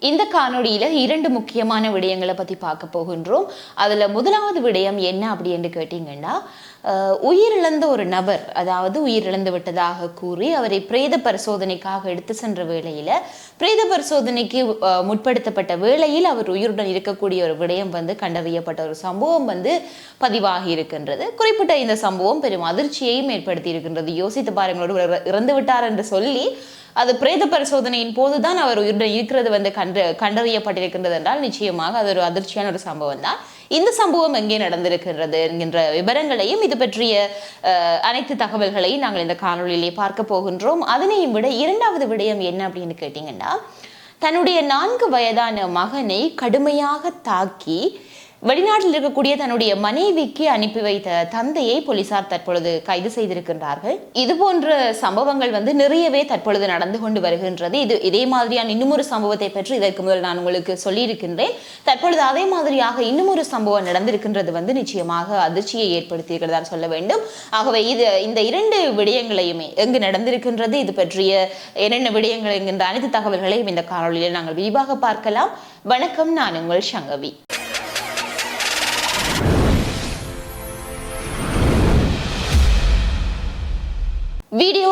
இந்த காணொளியில இரண்டு முக்கியமான விடயங்களை பத்தி பார்க்க போகின்றோம். அதுல முதலாவது விடயம் என்ன அப்படின்னு கேட்டீங்கன்னா உயிரிழந்த ஒரு நபர் அதாவது உயிரிழந்து விட்டதாக கூறி அவரை பிரேத பரிசோதனைக்காக எடுத்து சென்ற வேளையில பிரேத பரிசோதனைக்கு முற்படுத்தப்பட்ட வேளையில் அவர் உயிருடன் இருக்கக்கூடிய ஒரு விடயம் வந்து கண்டறியப்பட்ட ஒரு சம்பவம் வந்து பதிவாகி இருக்கின்றது. குறிப்பிட்ட இந்த சம்பவம் பெரும் அதிர்ச்சியையும் ஏற்படுத்தி இருக்கின்றது. யோசித்து பாருங்களோடு இறந்து விட்டார் என்று சொல்லி அது பிரேத பரிசோதனையின் போதுதான் அவர் உயிருடன் இருக்கிறது வந்து கண்டு கண்டறியப்பட்டிருக்கின்றது என்றால் நிச்சயமாக அது ஒரு அதிர்ச்சியான ஒரு சம்பவம் தான் இந்த சம்பவம் எங்கே நடந்திருக்கின்றது என்கின்ற விவரங்களையும் இது பற்றிய அனைத்து தகவல்களையும் நாங்கள் இந்த காணொளியிலே பார்க்க போகின்றோம். அதனையும் விட இரண்டாவது விடயம் என்ன அப்படின்னு கேட்டிங்கன்னா தன்னுடைய நான்கு வயதான மகனை கடுமையாக தாக்கி வெளிநாட்டில் இருக்கக்கூடிய தன்னுடைய மனைவிக்கு அனுப்பி வைத்த தந்தையை போலீசார் தற்பொழுது கைது செய்திருக்கின்றார்கள். இது போன்ற சம்பவங்கள் வந்து நிறையவே தற்பொழுது நடந்து கொண்டு வருகின்றது. இது இதே மாதிரியான இன்னும் ஒரு சம்பவத்தை பற்றி இதற்கு முதல் நான் உங்களுக்கு சொல்லியிருக்கின்றேன். தற்பொழுது அதே மாதிரியாக இன்னும் ஒரு சம்பவம் நடந்திருக்கின்றது வந்து நிச்சயமாக அதிர்ச்சியை ஏற்படுத்தியிருக்கிறதா சொல்ல வேண்டும். ஆகவே இது இந்த இரண்டு விடயங்களையுமே எங்கு நடந்திருக்கின்றது இது பற்றிய என்னென்ன விடயங்கள் என்கின்ற அனைத்து தகவல்களையும் இந்த காணொலியில் நாங்கள் விரிவாக பார்க்கலாம். வணக்கம் நான் உங்கள் சங்கவி.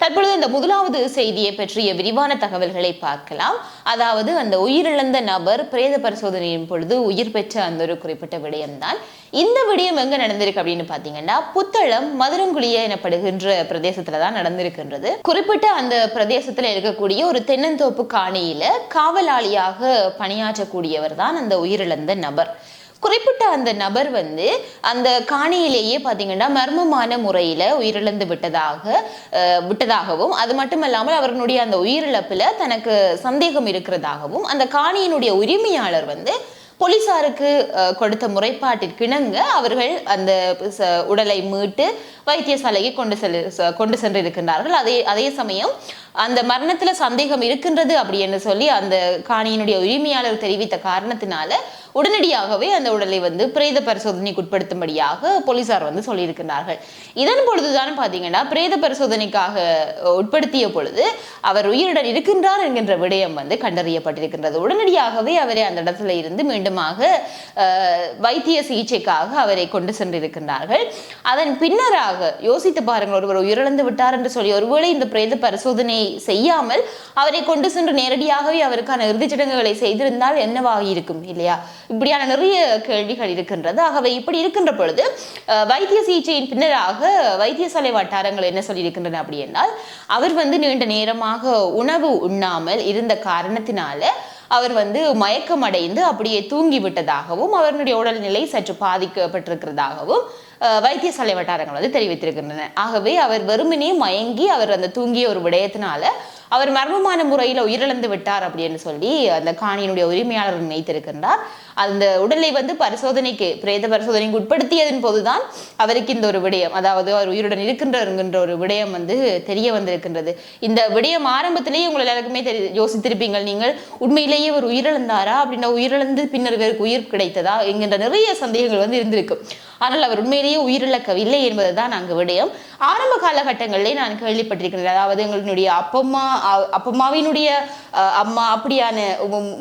தற்பொழுது இந்த முதலாவது செய்தியை பற்றிய விரிவான தகவல்களை பார்க்கலாம். அதாவது அந்த உயிரிழந்த நபர் பிரேத பரிசோதனையின் பொழுது உயிர் பெற்ற அந்த ஒரு குறிப்பிட்ட விடயம்தான். இந்த விடயம் எங்க நடந்திருக்கு அப்படின்னு பாத்தீங்கன்னா புத்தளம் மதுரங்குழிய எனப்படுகின்ற பிரதேசத்துல தான் நடந்திருக்கின்றது. குறிப்பிட்ட அந்த பிரதேசத்துல இருக்கக்கூடிய ஒரு தென்னந்தோப்பு காணியில காவலாளியாக பணியாற்றக்கூடியவர் தான் அந்த உயிரிழந்த நபர். குறிப்பிட்ட அந்த நபர் வந்து அந்த காணியிலேயே பார்த்தீங்கன்னா மர்மமான முறையில் உயிரிழந்து விட்டதாக விட்டதாகவும் அது மட்டுமல்லாமல் அவர்களுடைய அந்த உயிரிழப்பில் தனக்கு சந்தேகம் இருக்கிறதாகவும் அந்த காணியினுடைய உரிமையாளர் வந்து போலீசாருக்கு கொடுத்த முறைப்பாட்டிற்கிணங்க அவர்கள் அந்த ச- உடலை மீட்டு வைத்தியசாலைக்கு கொண்டு செல் கொண்டு கொண்டு சென்றிருக்கின்றார்கள். அதே அதே சமயம் அந்த மரணத்தில் சந்தேகம் இருக்கின்றது அப்படின்னு சொல்லி அந்த காணியினுடைய உரிமையாளர் தெரிவித்த காரணத்தினால உடனடியாகவே அந்த உடலை வந்து பிரேத பரிசோதனைக்கு உட்படுத்தும்படியாக போலீசார் வந்து சொல்லியிருக்கிறார்கள் இதன் பொழுதுதான் பாத்தீங்கன்னா பிரேத பரிசோதனைக்காக உட்படுத்திய பொழுது அவர் உயிருடன் இருக்கின்றார் என்கின்ற விடயம் வந்து கண்டறியப்பட்டிருக்கின்றது. உடனடியாகவே அவரை அந்த இடத்துல இருந்து மீண்டுமாக அஹ், வைத்திய சிகிச்சைக்காக அவரை கொண்டு சென்றிருக்கின்றார்கள். அதன் பின்னராக யோசித்து பாருங்கள் ஒருவர் உயிரிழந்து விட்டார் என்று சொல்லி ஒருவேளை இந்த பிரேத பரிசோதனை செய்யாமல் அவரை கொண்டு சென்று நேரடியாகவே அவருக்கான இறுதிச் சடங்குகளை செய்திருந்தால் என்னவாக இருக்கும் இல்லையா? இப்படியான நிறைய கேள்விகள் இருக்கின்றது. ஆகவே இப்படி இருக்கின்ற பொழுது வைத்திய சிகிச்சையின் பின்னராக வைத்தியசாலை வட்டாரங்கள் என்ன சொல்லியிருக்கின்றன அப்படி என்றால் அவர் வந்து நீண்ட நேரமாக உணவு உண்ணாமல் இருந்த காரணத்தினால அவர் வந்து மயக்கம் அடைந்து அப்படியே தூங்கி விட்டதாகவும் அவருடைய உடல்நிலை சற்று பாதிக்கப்பட்டிருக்கிறதாகவும் வைத்தியசாலை வட்டாரங்கள் வந்து தெரிவித்திருக்கின்றன. ஆகவே அவர் வெறுமனே மயங்கி அவர் அந்த தூங்கிய ஒரு விடயத்தினால அவர் மர்மமான முறையில் உயிரிழந்து விட்டார் அப்படின்னு சொல்லி அந்த காணியினுடைய உரிமையாளர் நினைத்திருக்கின்றார். அந்த உடலை வந்து பரிசோதனைக்கு பிரேத பரிசோதனைக்கு உட்படுத்தியதன் போதுதான் அவருக்கு இந்த ஒரு விடயம் அதாவது அவர் உயிருடன் இருக்கின்றவருங்கின்ற ஒரு விடயம் வந்து தெரிய வந்திருக்கின்றது. இந்த விடயம் ஆரம்பத்திலேயே உங்கள் எல்லாருக்குமே தெரி யோசித்திருப்பீங்கள் நீங்கள் உண்மையிலேயே அவர் உயிரிழந்தாரா? அப்படின்னா உயிரிழந்து பின்னர் இவருக்கு உயிர் கிடைத்ததா? என்கின்ற நிறைய சந்தேகங்கள் வந்து இருந்திருக்கு ஆனால் அவர் உண்மையிலேயே உயிரிழக்கவில்லை என்பதுதான் அங்கு விடயம். ஆரம்ப காலகட்டங்களிலே நான் கேள்விப்பட்டிருக்கிறேன் அதாவது எங்களுடைய அப்பம்மா அப்பம்மாவினுடைய அம்மா அப்படியான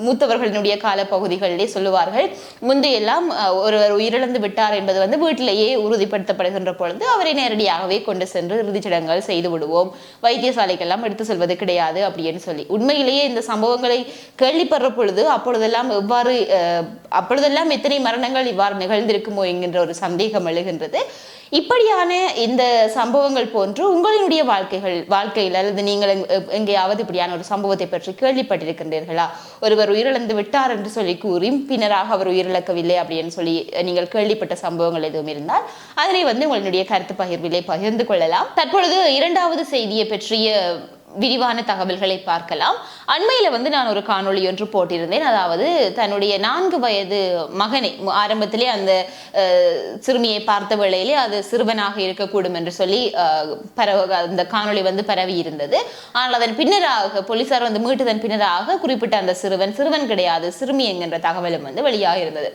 மூத்தவர்களினுடைய காலப்பகுதிகளிலே சொல்லுவார்கள் முந்தையெல்லாம் ஒருவர் உயிரிழந்து விட்டார் என்பது வந்து வீட்டிலேயே உறுதிப்படுத்தப்படுகின்ற பொழுது அவரை நேரடியாகவே கொண்டு சென்று இறுதிச் சடங்குகள் செய்து விடுவோம். வைத்தியசாலைக்கெல்லாம் எடுத்து செல்வது கிடையாது அப்படின்னு சொல்லி. உண்மையிலேயே இந்த சம்பவங்களை கேள்விப்படுற பொழுது அப்பொழுதெல்லாம் எவ்வாறு அஹ், அப்பொழுதெல்லாம் எத்தனை மரணங்கள் இவ்வாறு நிகழ்ந்திருக்குமோ என்கின்ற ஒரு சந்தேகம் எழுகின்றது. இப்படியான இந்த சம்பவங்கள் போன்று உங்களினுடைய வாழ்க்கைகள் வாழ்க்கையில் அல்லது நீங்கள் எங்கேயாவது இப்படியான ஒரு சம்பவத்தை பற்றி கேள்விப்பட்டிருக்கின்றீர்களா? ஒருவர் உயிரிழந்து விட்டார் என்று சொல்லி கூறி பின்னராக அவர் உயிரிழக்கவில்லை அப்படின்னு சொல்லி நீங்கள் கேள்விப்பட்ட சம்பவங்கள் எதுவும் இருந்தால் அதனை வந்து உங்களுடைய கருத்து பகிர்விலே பகிர்ந்து கொள்ளலாம். தற்பொழுது இரண்டாவது செய்தியை பற்றிய விரிவான தகவல்களை பார்க்கலாம். அண்மையில் வந்து நான் ஒரு காணொளி ஒன்று போட்டிருந்தேன். அதாவது தன்னுடைய நான்கு வயது மகனை ஆரம்பத்திலே அந்த அஹ், சிறுமியை பார்த்த வேளையிலே அது சிறுவனாக இருக்கக்கூடும் என்று சொல்லி அஹ், பரவ அந்த காணொளி வந்து பரவி இருந்தது. ஆனால் அதன் பின்னராக போலீசார் வந்து மீட்டதன் பின்னராக குறிப்பிட்ட அந்த சிறுவன் சிறுவன் கிடையாது சிறுமி என்கின்ற தகவலும் வந்து வெளியாக இருந்தது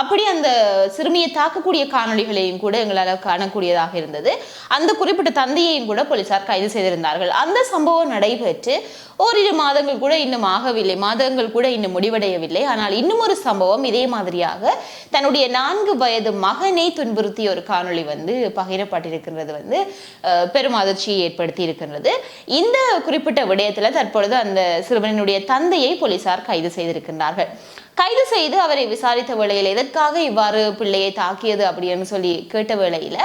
அப்படி அந்த சிறுமியை தாக்கக்கூடிய காணொளிகளையும் கூட எங்களால் காணக்கூடியதாக இருந்தது. அந்த குறிப்பிட்ட தந்தையையும் கூட போலீசார் கைது செய்திருந்தார்கள். அந்த சம்பவம் நடைபெற்று ஓரிரு மாதங்கள் கூட இன்னும் ஆகவில்லை. மாதங்கள் கூட இன்னும் முடிவடையவில்லை. ஆனால் இன்னும் ஒரு சம்பவம் இதே மாதிரியாக தன்னுடைய நான்கு வயது மகனை துன்புறுத்திய ஒரு காணொளி வந்து பகிரப்பட்டிருக்கின்றது வந்து பெரும் அதிர்ச்சியை ஏற்படுத்தி இருக்கின்றது இந்த குறிப்பிட்ட விடயத்தில் தற்பொழுது அந்த சிறுவனினுடைய தந்தையை போலீசார் கைது செய்திருக்கின்றார்கள். கைது செய்து அவரை விசாரித்த வேளையில் எதற்காக இவ்வாறு பிள்ளையை தாக்கியது அப்படின்னு சொல்லி கேட்ட வேளையில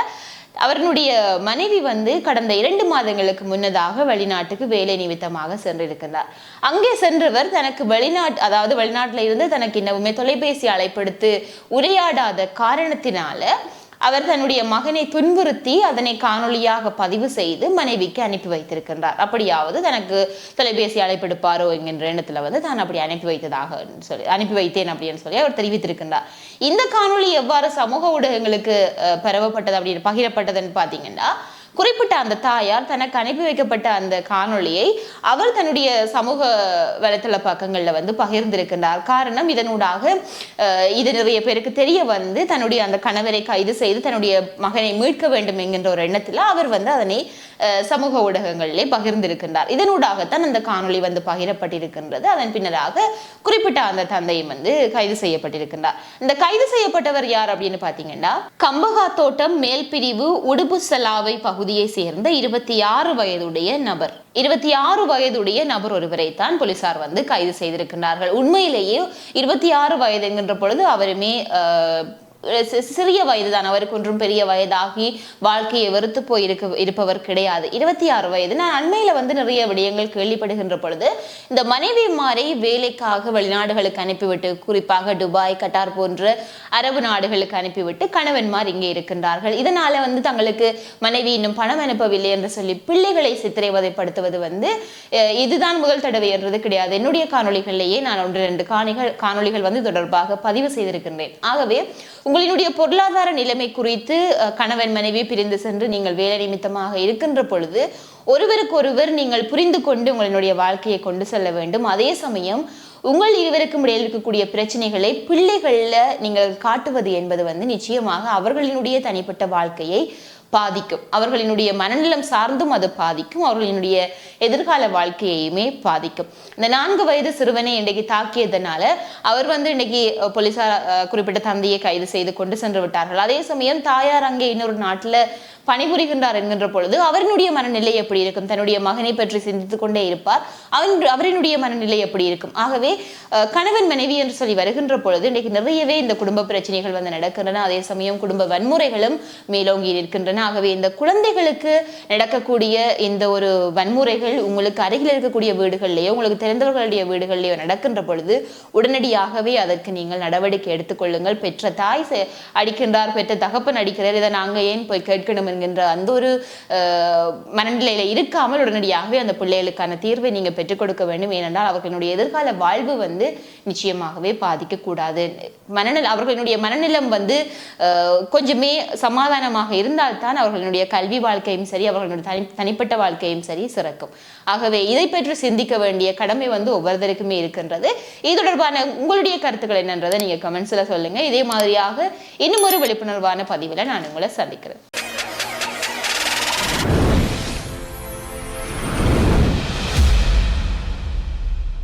அவர்களுடைய மனைவி வந்து கடந்த இரண்டு மாதங்களுக்கு முன்னதாக வெளிநாட்டுக்கு வேலை நிமித்தமாக சென்றிருக்கிறார் அங்கே சென்றவர் தனக்கு வெளிநாட்டு அதாவது வெளிநாட்டில் இருந்து தனக்கு இன்னமுமே தொலைபேசி அழைப்படுத்து உரையாடாத காரணத்தினால அவர் தன்னுடைய மகனை துன்புறுத்தி அதனை காணொளியாக பதிவு செய்து மனைவிக்கு அனுப்பி வைத்திருக்கின்றார். அப்படியாவது தனக்கு தொலைபேசி அழைப்பெடுப்பாரோ என்கின்ற எண்ணத்துல வந்து தான் அப்படி அனுப்பி வைத்ததாக சொல்லி அனுப்பி வைத்தேன் அப்படின்னு சொல்லி அவர் தெரிவித்திருக்கின்றார். இந்த காணொளி எவ்வாறு சமூக ஊடகங்களுக்கு பரவப்பட்டது அப்படின்னு பகிரப்பட்டதுன்னு பார்த்தீங்கன்னா குறிப்பிட்ட அந்த தாயார் தனக்கு அனுப்பி வைக்கப்பட்ட அந்த காணொளியை அவர் தன்னுடைய சமூக வலைத்தள பக்கங்களில் வந்து பகிர்ந்திருக்கின்றார். காரணம் இதனூடாக இது நிறைய பேருக்கு தெரிய வந்து தன்னுடைய அந்த கணவரை கைது செய்து தன்னுடைய மகனை மீட்க வேண்டும் என்கின்ற ஒரு எண்ணத்தில் அவர் வந்து அதனை சமூக ஊடகங்களிலே பகிர்ந்திருக்கின்றார். இதனூடாகத்தான் அந்த காணொளி வந்து பகிரப்பட்டிருக்கின்றது. அதன் பின்னராக குறிப்பிட்ட அந்த தந்தையும் வந்து கைது செய்யப்பட்டிருக்கின்றார். இந்த கைது செய்யப்பட்டவர் யார் அப்படின்னு பார்த்தீங்கன்னா கம்பகா தோட்டம் மேல் பிரிவு உடுபுசலாவை பகுதி பகுதியை சேர்ந்த இருபத்தி ஆறு வயதுடைய நபர். இருபத்தி ஆறு வயதுடைய நபர் ஒருவரை தான் போலீசார் வந்து கைது செய்திருக்கின்றார்கள். உண்மையிலேயே இருபத்தி ஆறு வயது என்கின்ற பொழுது அவருமே சிறிய வயதுதான். அவருக்கு ஒன்றும் பெரிய வயதாகி வாழ்க்கையை வெறுத்து போய் இருக்க இருப்பவர் கிடையாது. இருபத்தி ஆறு வயது. நான் அண்மையில வந்து நிறைய விடயங்கள் கேள்விப்படுகின்ற பொழுது இந்த மனைவிமாரை வேலைக்காக வெளிநாடுகளுக்கு அனுப்பிவிட்டு குறிப்பாக துபாய் கட்டார் போன்ற அரபு நாடுகளுக்கு அனுப்பிவிட்டு கணவன்மார் இங்கே இருக்கின்றார்கள். இதனால வந்து தங்களுக்கு மனைவி இன்னும் பணம் அனுப்பவில்லை என்று சொல்லி பிள்ளைகளை சித்திரைவதைப்படுத்துவது வந்து இதுதான் முதல் தடவை என்றது கிடையாது. என்னுடைய காணொளிகளிலேயே நான் ஒன்று ரெண்டு காணிகள் காணொளிகள் வந்து தொடர்பாக பதிவு செய்திருக்கின்றேன். ஆகவே உங்களினுடைய பொருளாதார நிலைமை குறித்து கணவன் மனைவி பிரிந்து சென்று நீங்கள் வேலை நிமித்தமாக இருக்கின்ற பொழுது ஒருவருக்கொருவர் நீங்கள் புரிந்து கொண்டு உங்களுடைய வாழ்க்கையை கொண்டு செல்ல வேண்டும். அதே சமயம் உங்கள் இருவருக்கும் இடையில் இருக்கக்கூடிய பிரச்சனைகளை பிள்ளைகளில் நீங்கள் காட்டுவது என்பது வந்து நிச்சயமாக அவர்களினுடைய தனிப்பட்ட வாழ்க்கையை பாதிக்கும். அவர்களினுடைய மனநலம் சார்ந்தும் அது பாதிக்கும். அவர்களினுடைய எதிர்கால வாழ்க்கையையுமே பாதிக்கும். இந்த நான்கு வயது சிறுவனை இன்றைக்கு தாக்கியதனால அவர் வந்து இன்னைக்கு போலீசார் குறிப்பிட்ட தந்தையை கைது செய்து கொண்டு சென்று விட்டார்கள். அதே சமயம் தாயார் அங்கே இன்னொரு நாட்டில் பணிபுரிகின்றார் என்கின்ற பொழுது அவரினுடைய மனநிலை எப்படி இருக்கும்? தன்னுடைய மகனை பற்றி சிந்தித்துக் கொண்டே இருப்பார். அவன் அவரினுடைய மனநிலை எப்படி இருக்கும்? ஆகவே கணவன் மனைவி என்று சொல்லி வருகின்ற பொழுது இன்றைக்கு நிறையவே இந்த குடும்ப பிரச்சனைகள் வந்து நடக்கின்றன. அதே சமயம் குடும்ப வன்முறைகளும் மேலோங்கி இருக்கின்றன ஆகவே இந்த குழந்தைகளுக்கு நடக்கக்கூடிய இந்த ஒரு வன்முறைகள் உங்களுக்கு அருகில் இருக்கக்கூடிய வீடுகள்லேயோ உங்களுக்கு தெரிந்தவர்களுடைய வீடுகள்லேயோ நடக்கின்ற பொழுது உடனடியாகவே அதற்கு நீங்கள் நடவடிக்கை எடுத்துக்கொள்ளுங்கள் பெற்ற தாய் செ- அடிக்கின்றார் பெற்ற தகப்பன் அடிக்கிறார். இதை நாங்கள் ஏன் போய் கேட்கணும் என்கின்ற அந்த ஒரு மனநிலையில இருக்காமல் உடனடியாகவே அந்த பிள்ளைகளுக்கான தீர்வை நீங்க பெற்றுக் கொடுக்க வேண்டும். ஏனென்றால் அவர்களுடைய எதிர்கால வாழ்வு வந்து நிச்சயமாகவே பாதிக்கக்கூடாது மனநிலை அவர்களுடைய மனநிலம் வந்து கொஞ்சமே சமாதானமாக இருந்தால்தான் அவர்களுடைய கல்வி வாழ்க்கையும் சரி அவர்களுடைய தனி தனிப்பட்ட வாழ்க்கையும் சரி சிறக்கும். ஆகவே இதை பற்றி சிந்திக்க வேண்டிய கடமை வந்து ஒவ்வொருத்தருக்குமே இருக்கின்றது. இது தொடர்பான உங்களுடைய கருத்துக்கள் என்னன்றதை நீங்க கமெண்ட்ஸ்ல சொல்லுங்க. இதே மாதிரியாக இன்னும் ஒரு விழிப்புணர்வான பதிவில் நான் உங்களை சந்திக்கிறேன்.